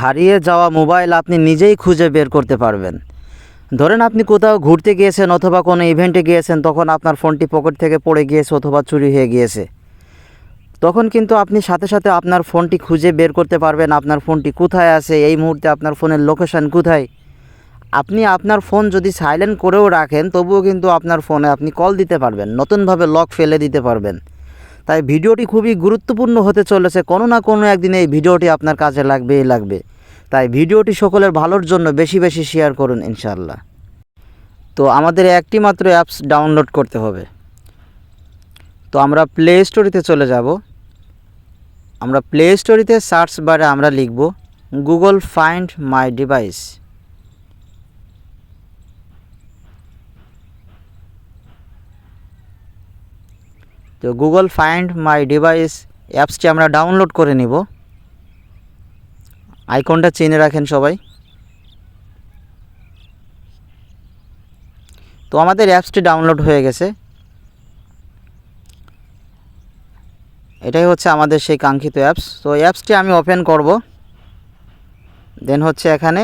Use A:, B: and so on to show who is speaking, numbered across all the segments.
A: হারিয়ে যাওয়া মোবাইল আপনি নিজেই খুঁজে বের করতে পারবেন। ধরেন আপনি কোথাও ঘুরতে গিয়েছেন অথবা কোনো ইভেন্টে গিয়েছেন, তখন আপনার ফোনটি পকেট থেকে পড়ে গিয়েছে অথবা চুরি হয়ে গিয়েছে। তখন কিন্তু আপনি সাথে সাথে আপনার ফোনটি খুঁজে বের করতে পারবেন, আপনার ফোনটি কোথায় আছে, এই মুহূর্তে আপনার ফোনের লোকেশন কোথায়। আপনি আপনার ফোন যদি সাইলেন্ট করেও রাখেন, তবুও কিন্তু আপনার ফোনে আপনি কল দিতে পারবেন, নতুনভাবে লক ফেলে দিতে পারবেন। তাই ভিডিওটি খুবই গুরুত্বপূর্ণ হতে চলেছে। কোনো না কোনো একদিন এই ভিডিওটি আপনার কাজে লাগবেই লাগবে। তাই ভিডিওটি সকলের ভালোর জন্য বেশি বেশি শেয়ার করুন ইনশাল্লাহ তো আমাদের একটি মাত্র অ্যাপস ডাউনলোড করতে হবে। তো আমরা প্লে স্টোরিতে চলে যাব। আমরা প্লে স্টোরিতে সার্চ বারে আমরা লিখব গুগল ফাইন্ড মাই ডিভাইস তো গুগল ফাইন্ড মাই ডিভাইস অ্যাপসটি আমরা ডাউনলোড করে নিব। আইকনটা চিনে রাখেন সবাই। তো আমাদের অ্যাপসটি ডাউনলোড হয়ে গেছে। এটাই হচ্ছে আমাদের সেই কাঙ্ক্ষিত অ্যাপস তো অ্যাপসটি আমি ওপেন করব। দেন হচ্ছে এখানে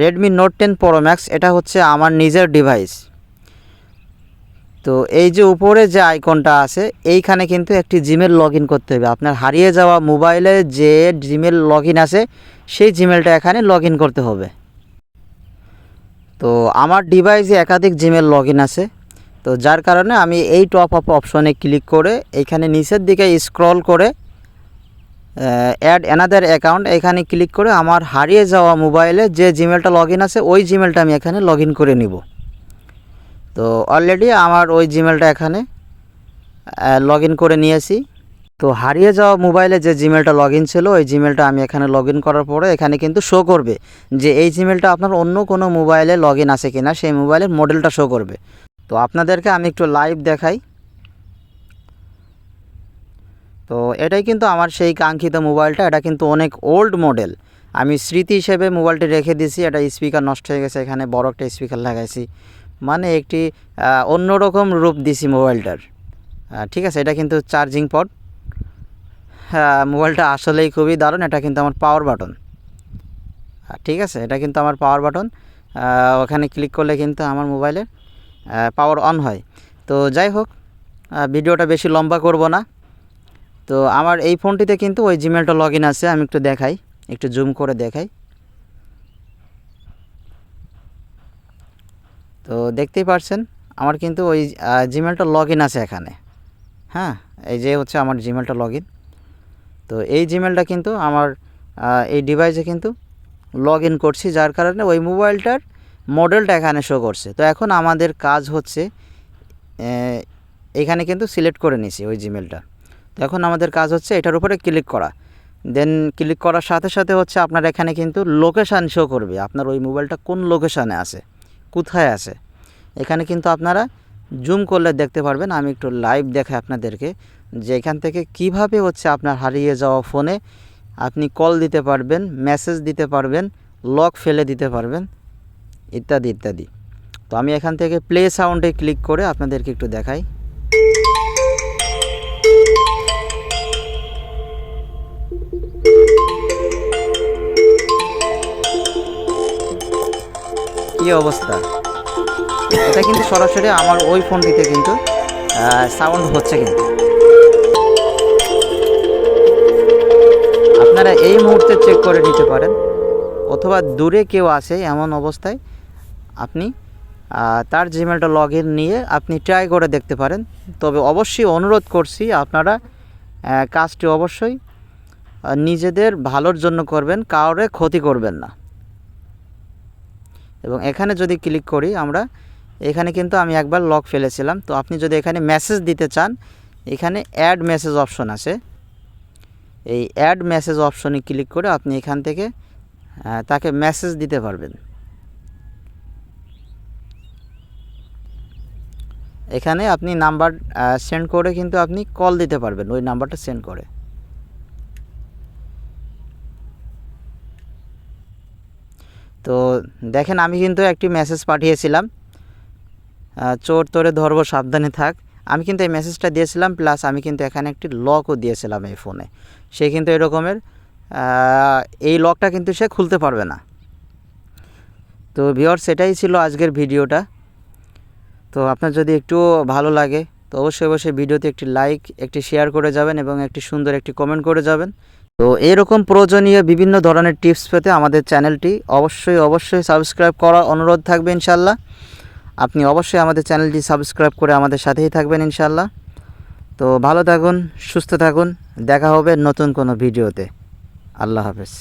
A: Redmi Note ten Pro Max এটা হচ্ছে আমার নিজের ডিভাইস তো এই যে উপরে যে আইকনটা আছে, এইখানে কিন্তু একটি জিমেল লগ করতে হবে। আপনার হারিয়ে যাওয়া মোবাইলে যে জিমেল লগ আছে, সেই জিমেলটা এখানে লগ করতে হবে। তো আমার ডিভাইসে একাধিক জিমেল লগ আছে। তো যার কারণে আমি এই টপ আপ অপশনে ক্লিক করে এইখানে নিচের দিকে স্ক্রল করে অ্যাড অ্যানাদার অ্যাকাউন্ট এখানে ক্লিক করে আমার হারিয়ে যাওয়া মোবাইলে যে জিমেলটা লগ আছে, ওই জিমেলটা আমি এখানে লগ করে নিব। তো অলরেডি আমার ওই জিমেলটা এখানে লগ করে নিয়েছি। তো হারিয়ে যাওয়া মোবাইলে যে জিমেলটা লগ ছিল, ওই জিমেলটা আমি এখানে লগ করার পরে এখানে কিন্তু শো করবে যে এই জিমেলটা আপনার অন্য কোনো মোবাইলে লগ আছে কিনা, সেই মোবাইলের মডেলটা শো করবে। তো আপনাদেরকে আমি একটু লাইভ দেখাই। তো এটাই কিন্তু আমার সেই কাঙ্ক্ষিত মোবাইলটা এটা কিন্তু অনেক ওল্ড মডেল আমি স্মৃতি হিসেবে মোবাইলটি রেখে দিয়েছি, এটা স্পিকার নষ্ট হয়ে গেছে, এখানে বড় একটা স্পিকার লাগাইছি। মানে একটি অন্যরকম রূপ দিছি মোবাইলটার। ঠিক আছে, এটা কিন্তু চার্জিং পট মোবাইলটা আসলেই খুবই দারুণ, এটা কিন্তু আমার পাওয়ার বাটন। ঠিক আছে, এটা কিন্তু আমার পাওয়ার বাটন। ওখানে ক্লিক করলে কিন্তু আমার মোবাইলে পাওয়ার অন হয়। তো যাই হোক ভিডিওটা বেশি লম্বা করব না। তো আমার এই ফোনটিতে কিন্তু ওই জিমেলটা লগ আছে, আমি একটু দেখাই, একটু জুম করে দেখাই। তো দেখতেই পারছেন, আমার কিন্তু ওই জিমেলটা লগ ইন আছে এখানে। হ্যাঁ এই যে হচ্ছে আমার জিমেলটা লগ ইন তো এই জিমেলটা কিন্তু আমার এই ডিভাইসে কিন্তু লগ ইন করছি, যার কারণে ওই মোবাইলটার মডেলটা এখানে শো করছে। তো এখন আমাদের কাজ হচ্ছে এখানে কিন্তু সিলেক্ট করে নিছি ওই জিমেলটা তো এখন আমাদের কাজ হচ্ছে এটার উপরে ক্লিক করা। দেন ক্লিক করার সাথে সাথে হচ্ছে আপনার এখানে কিন্তু লোকেশান শো করবে, আপনার ওই মোবাইলটা কোন লোকেশানে আছে। কোথায় আছে? এখানে কিন্তু আপনারা জুম করলে দেখতে পারবেন। আমি একটু লাইভ দেখাই আপনাদেরকে যে এখান থেকে কীভাবে হচ্ছে আপনার হারিয়ে যাওয়া ফোনে আপনি কল দিতে পারবেন মেসেজ দিতে পারবেন লক ফেলে দিতে পারবেন, ইত্যাদি ইত্যাদি। তো আমি এখান থেকে প্লে সাউন্ডে ক্লিক করে আপনাদেরকে একটু দেখাই। কী অবস্থা? এটা কিন্তু সরাসরি আমার ওই ফোনটিতে কিন্তু সাউন্ড হচ্ছে কিন্তু। আপনারা এই মুহূর্তে চেক করে নিতে পারেন, অথবা দূরে কেউ আসে এমন অবস্থায়, আপনি তার জিমেলটা লগ ইন নিয়ে আপনি ট্রাই করে দেখতে পারেন। তবে অবশ্যই অনুরোধ করছি আপনারা কাজটি অবশ্যই নিজেদের ভালোর জন্য করবেন, কাউরে ক্ষতি করবেন না। এবং এখানে যদি ক্লিক করি আমরা, এখানে কিন্তু আমি একবার লক ফেলেছিলাম। তো আপনি যদি এখানে মেসেজ দিতে চান, এখানে অ্যাড মেসেজ অপশন আছে। এই অ্যাড মেসেজ অপশনে ক্লিক করে আপনি এখান থেকে তাকে মেসেজ দিতে পারবেন। এখানে আপনি নাম্বার সেন্ড করে কিন্তু আপনি কল দিতে পারবেন, ওই নাম্বারটা সেন্ড করে। তো দেখেন, আমি কিন্তু একটি মেসেজ পাঠিয়েছিলাম। চোর তোরে ধরবো, সাবধানে থাক। আমি কিন্তু এই মেসেজটা দিয়েছিলাম প্লাস আমি কিন্তু এখানে একটি লকও দিয়েছিলাম এই ফোনে সে কিন্তু এরকমের এই লকটা কিন্তু সে খুলতে পারবে না। তো ভিওর সেটাই ছিল আজকের ভিডিওটা। তো আপনার যদি একটু ভালো লাগে, তো অবশ্যই অবশ্যই ভিডিওতে একটি লাইক একটি শেয়ার করে যাবেন এবং একটি সুন্দর একটি কমেন্ট করে যাবেন। তো এরকম প্রয়োজনীয় বিভিন্ন ধরনের টিপস পেতে আমাদের চ্যানেলটি অবশ্যই অবশ্যই সাবস্ক্রাইব করার অনুরোধ থাকবে ইনশাল্লাহ। আপনি অবশ্যই আমাদের চ্যানেলটি সাবস্ক্রাইব করে আমাদের সাথেই থাকবেন ইনশাল্লাহ। তো ভালো থাকুন, সুস্থ থাকুন, দেখা হবে নতুন কোনো ভিডিওতে। আল্লাহ হাফেজ।